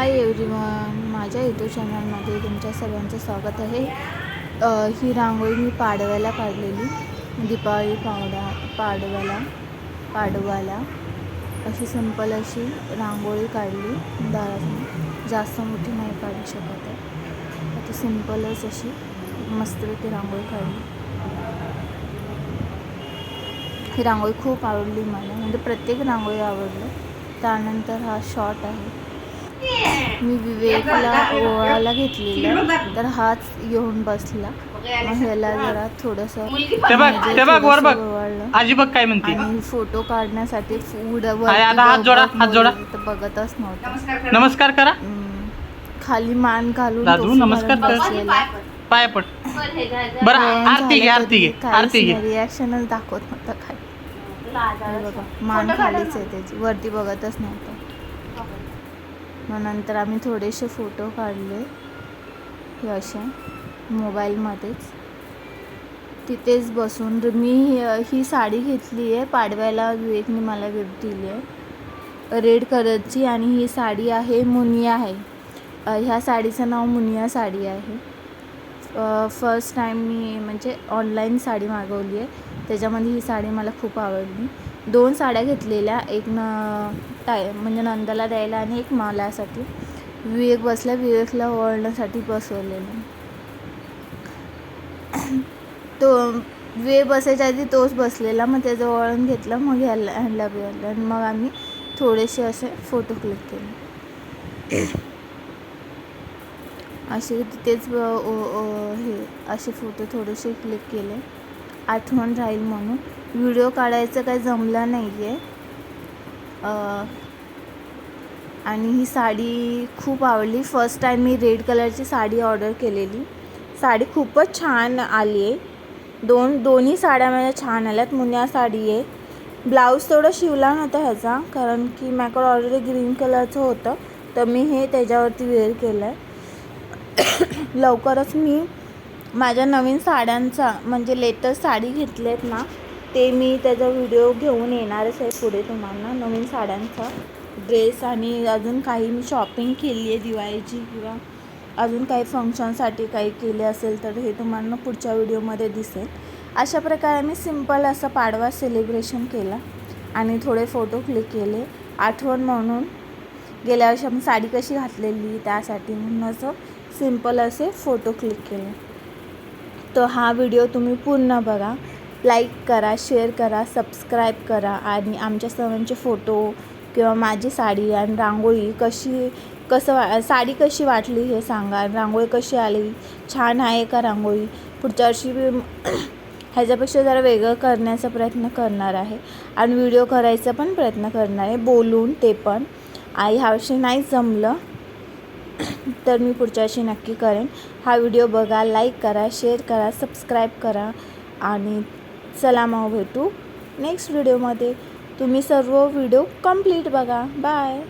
Hi everyone माझ्या YouTube चॅनलमध्ये तुमच्या सर्वांचं स्वागत आहे. ही रांगोळी मी पाडव्याला काढलेली दीपावली पावडा पाडव्याला पाडवाला अशी सिंपल अशी रांगोळी काढली. दारातून जास्त मोठी नाही काढू शकत आहे. आता सिंपलच अशी मस्तपैकी रांगोळी काढली. ही रांगोळी खूप आवडली मला. म्हणजे प्रत्येक रांगोळी आवडली. त्यानंतर हा शॉर्ट आहे. मी विवेकला ओवाळायला घेतलेला तर हाच येऊन बसला. ह्याला जरा थोडंसं ते बघ म्हणजे ते बघ वर थोडंसं बघ ओवाळलं. आजी बघ काय म्हणते. आणि फोटो काढण्यासाठी फूड आहे, आता हात जोडा, हात जोडा. बघतच नव्हतं. नमस्कार करा. खाली मान घालून दादू, नमस्कार कर. पाय पड. बरं आरती घे आरती घे आरती घे. रिॲक्शनच दाखवत नव्हता खाली. हे बघा मान खालीच आहे त्याची. वरती बघतच नव्हतं. मग नंतर आम्ही थोडेसे फोटो काढले हे असे मोबाईलमध्येच. तिथेच बसून मी ही- साडी घेतली आहे पाडव्याला विवेकने मला गिफ्ट दिली आहे. रेड कलरची आणि ही साडी आहे मुनिया आहे. ह्या साडीचं नाव मुनिया साडी आहे. फर्स्ट टाईम मी म्हणजे ऑनलाईन साडी मागवली आहे. त्याच्यामध्ये ही साडी मला खूप आवडली. दोन साड्या घेतलेल्या एक न टाय म्हणजे नंदाला द्यायला आणि एक मालासाठी. विवेक बसला विवेकला ओळण्यासाठी बसवलेलं. तो विवेक बसायच्या आधी तोच बसलेला मग त्याचं वळण घेतलं मग ह्याला ह्याला बिळलं आणि मग आम्ही थोडेसे असे फोटो क्लिक केले. असे तिथेच ओ- हे असे फोटो थोडेसे क्लिक केले. आठवण राहील म्हणून. व्हिडिओ काढायचं काही जमलं नाही आहे आणि ही साडी खूप आवडली. फर्स्ट टाईम मी रेड कलरची साडी ऑर्डर केलेली. साडी खूपच छान आली आहे दोन दोन्ही साड्या माझ्या छान आल्यात. मुन्या साडी आहे. ब्लाऊज थोडं शिवला नव्हता ह्याचा कारण की माझ्याकडं ऑलरेडी ग्रीन कलरचं होतं. तर मी हे त्याच्यावरती वेअर केलं आहे लवकरच मी माझ्या नवीन साड्यांचा म्हणजे लेटेस्ट साडी घेतलेत ना ते मी त्याचा व्हिडिओ घेऊन येणारच आहे पुढे तुम्हाला नवीन साड्यांचा ड्रेस आणि अजून काही मी शॉपिंग केली आहे दिवाळीची किंवा अजून काही फंक्शनसाठी काही केले असेल तर हे तुम्हाला पुढच्या व्हिडिओमध्ये दिसेल. अशा प्रकारे मी सिंपल असं पाडवा सेलिब्रेशन केला आणि थोडे फोटो क्लिक केले. आठवण म्हणून गेल्या वर्षी मी साडी कशी घातलेली त्यासाठी म्हणून असं सिंपल असे फोटो क्लिक केले. तर हा व्हिडिओ तुम्ही पूर्ण बघा. लाईक करा शेअर करा सबस्क्राईब करा आणि आमच्या सर्वांचे फोटो किंवा माझी साडी आणि रांगोळी कशी कसं वा साडी कशी वाटली हे सांगा. रांगोळी कशी आली? छान आहे का रांगोळी? पुढच्या वर्षी मी ह्याच्यापेक्षा जरा वेगळं करण्याचा प्रयत्न करणार आहे आणि व्हिडिओ करायचा पण प्रयत्न करणार आहे. बोलून ते पण. आई ह्यावर्षी नाही जमलं तर मी पुढच्या वर्षी नक्की करेन. हा व्हिडिओ बघा लाईक करा शेअर करा सबस्क्राईब करा आणि चला मग भेटू. नेक्स्ट व्हिडिओमध्ये तुम्ही सर्व व्हिडिओ कंप्लीट बघा. Bye